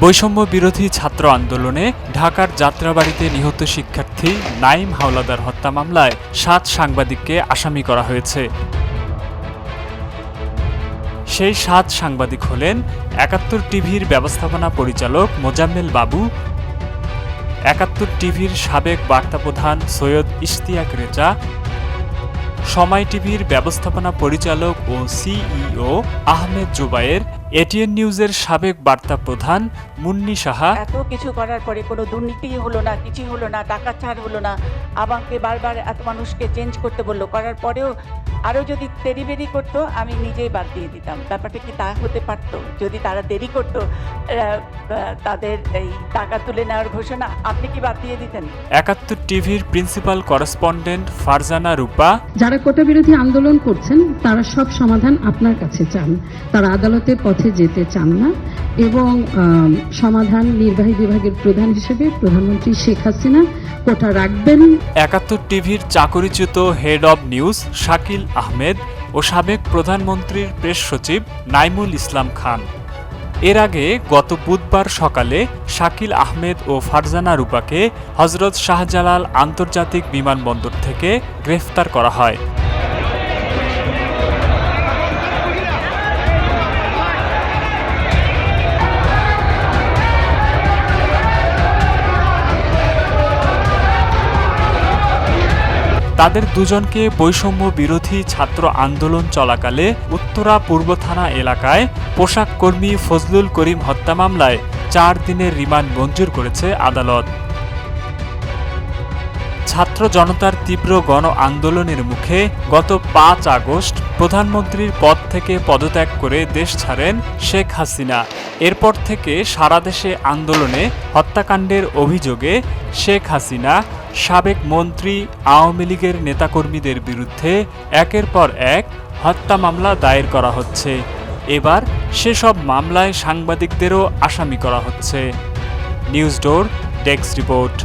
বৈষম্য বিরোধী ছাত্র আন্দোলনে ঢাকার যাত্রাবাড়িতে নিহত শিক্ষার্থী নাইম হাওলাদার হত্যা মামলায় সাত সাংবাদিককে আসামি করা হয়েছে। সেই সাত সাংবাদিক হলেন একাত্তর টিভির ব্যবস্থাপনা পরিচালক মোজাম্মেল বাবু, একাত্তর টিভির সাবেক বার্তা প্রধান সৈয়দ ইশতিয়াক রেজা, সময় টিভির ব্যবস্থাপনা পরিচালক ও সিইও আহমেদ জুবায়ের এটিএন নিউজের সাবেক বার্তা প্রধান মুন্নি সাহা। এত কিছু করার পরে কোনো দুর্নীতি হলো না কিছু হলো না টাকা ছাড় হলো না। আমাকে বারবার এত মানুষকে চেঞ্জ করতে বলল করার পরেও আরও যদি দেরি বেরি করতো আমি নিজেই বাদ দিয়ে দিতাম। ব্যাপারটা কি তা হতে পারতো? যদি তারা দেরি করতো তাদের এই টাকা তুলে নেওয়ার ঘোষণা আপনি কি বাদ দিয়ে দিতেন? একাত্তর টিভির প্রিন্সিপাল করেসপন্ডেন্ট ফারজানা রূপা। যারা কোটা বিরোধী আন্দোলন করছেন তারা সব সমাধান আপনার কাছে চান। তারা আদালতের পথে যেতে চান না এবং সমাধান নির্বাহী বিভাগের প্রধান হিসেবে প্রধানমন্ত্রী শেখ হাসিনা কোটা রাখবেন। একাত্তর টিভির চাকরিচ্যুত head of news Shakil Ahmed ও সাবেক প্রধানমন্ত্রীর প্রেস সচিব নাইমুল ইসলাম খান। এর আগে গত বুধবার সকালে শাকিল আহমেদ ও ফারজানা রূপাকে হজরত শাহজালাল আন্তর্জাতিক বিমানবন্দর থেকে গ্রেফতার করা হয়। তাদের দুজনকে বৈষম্য বিরোধী ছাত্র আন্দোলন চলাকালে উত্তরা পূর্ব থানা এলাকায় পোশাক কর্মী ফজলুল করিম হত্যা মামলায় চার দিনের রিমান্ড মঞ্জুর করেছে আদালত। ছাত্র জনতার তীব্র গণ আন্দোলনের মুখে গত পাঁচ আগস্ট প্রধানমন্ত্রীর পদ থেকে পদত্যাগ করে দেশ ছাড়েন শেখ হাসিনা। এরপর থেকে সারা দেশে আন্দোলনে হত্যাকাণ্ডের অভিযোগে শেখ হাসিনা সাবেক মন্ত্রী, আওয়ামী লীগের নেতাকর্মীদের বিরুদ্ধে একের পর এক হত্যা মামলা দায়ের করা হচ্ছে। এবার সেসব মামলায় সাংবাদিকদেরও আসামি করা হচ্ছে। News door, desk report.